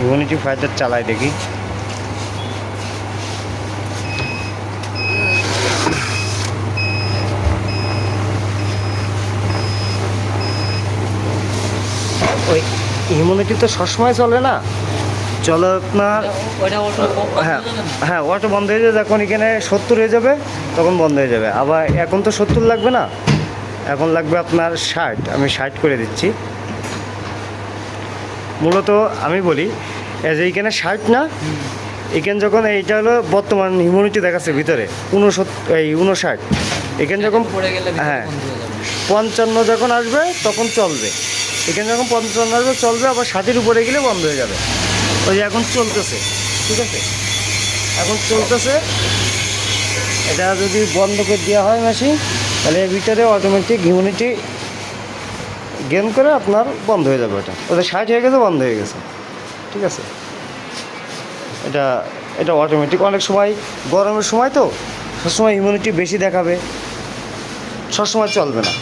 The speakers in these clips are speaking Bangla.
ইমিউনিটি ফাইটার চালাই দেখি। ওই ইমিউনিটি তো সবসময় চলে না? চলে আপনার হ্যাঁ হ্যাঁ ওটা বন্ধ হয়ে যাবে। যখন এখানে সত্তর হয়ে যাবে তখন বন্ধ হয়ে যাবে। আবার এখন তো সত্তর লাগবে না? এখন লাগবে আপনার ষাট। আমি ষাট করে দিচ্ছি। মূলত আমি বলি যে এইখানে ষাট না এখানে যখন এইটা হলো বর্তমান হিউম্যানিটি দেখাচ্ছে ভিতরে উনসত্তর এই উনষাট। এখানে যখন পড়ে গেলে হ্যাঁ। পঞ্চান্ন যখন আসবে তখন চলবে। এখানে যখন পঞ্চান্ন আসবে চলবে আবার ষাটের উপরে গেলে বন্ধ হয়ে যাবে। ওই এখন চলতেছে, ঠিক আছে? এখন চলতেছে। এটা যদি বন্ধ করে দেওয়া হয় মেশিন তাহলে এর ভিতরে অটোমেটিক হিউমিনিটি গেম করে আপনার বন্ধ হয়ে যাবে ওটা। ওটা ষাট হয়ে গেছে, বন্ধ হয়ে গেছে। ঠিক আছে? এটা এটা অটোমেটিক অনেক সময় গরমের সময় তো সবসময় ইমিউনিটি বেশি দেখাবে। সবসময় চলবে না।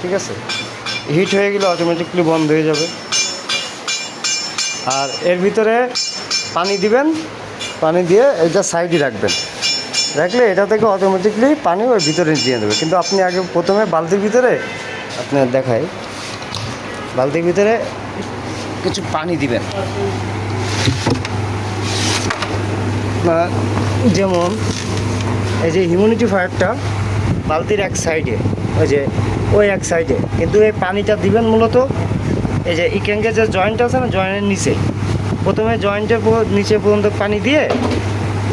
ঠিক আছে? হিট হয়ে গেলে অটোমেটিকলি বন্ধ হয়ে যাবে। আর এর ভিতরে পানি দিবেন, পানি দিয়ে এটা সাইডে রাখবেন। রাখলে এটা থেকে অটোমেটিকলি পানি ওই ভিতরে দিয়ে দেবে। কিন্তু আপনি আগে প্রথমে বালতির ভিতরে আপনার দেখাই, বালতির ভিতরে কিছু পানি দিবেন। যেমন এই যে হিউমিনিটি ফায়ারটা বালতির এক সাইডে, ওই যে ওই এক সাইডে। কিন্তু এই পানিটা দিবেন মূলত এই যে ইকেঙ্গে যে জয়েন্ট আছে না জয়েন্টের নিচে। প্রথমে জয়েন্টের নিচে পর্যন্ত পানি দিয়ে,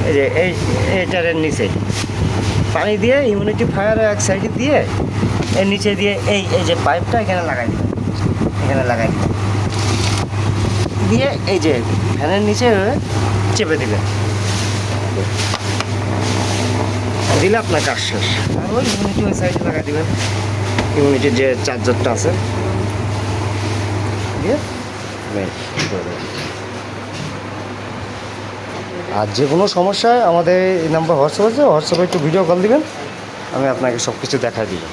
এই যে এই এটারের নিচে। পানি দিয়ে ইমিউনিটি ফায়ার এক সাইডে দিয়ে, এর নিচে দিয়ে এই এই যে পাইপটা এখানে লাগাই দিবেন এখানে লাগাই দিয়ে এই যে ফ্যানের নিচে চেপে দিবেন দিলে আপনার কাজ শেষ। আর ওই ইমিউনিটি ওই সাইডে লাগাই দিবেন। ইমিউনিটির যে চার্জারটা আছে। দিয়ে। আর যে কোনো সমস্যায় আমাদের এই নাম্বার হোয়াটসঅ্যাপ আছে, হোয়াটসঅ্যাপে একটু ভিডিও কল দিবেন, আমি আপনাকে সব কিছু দেখাই দিব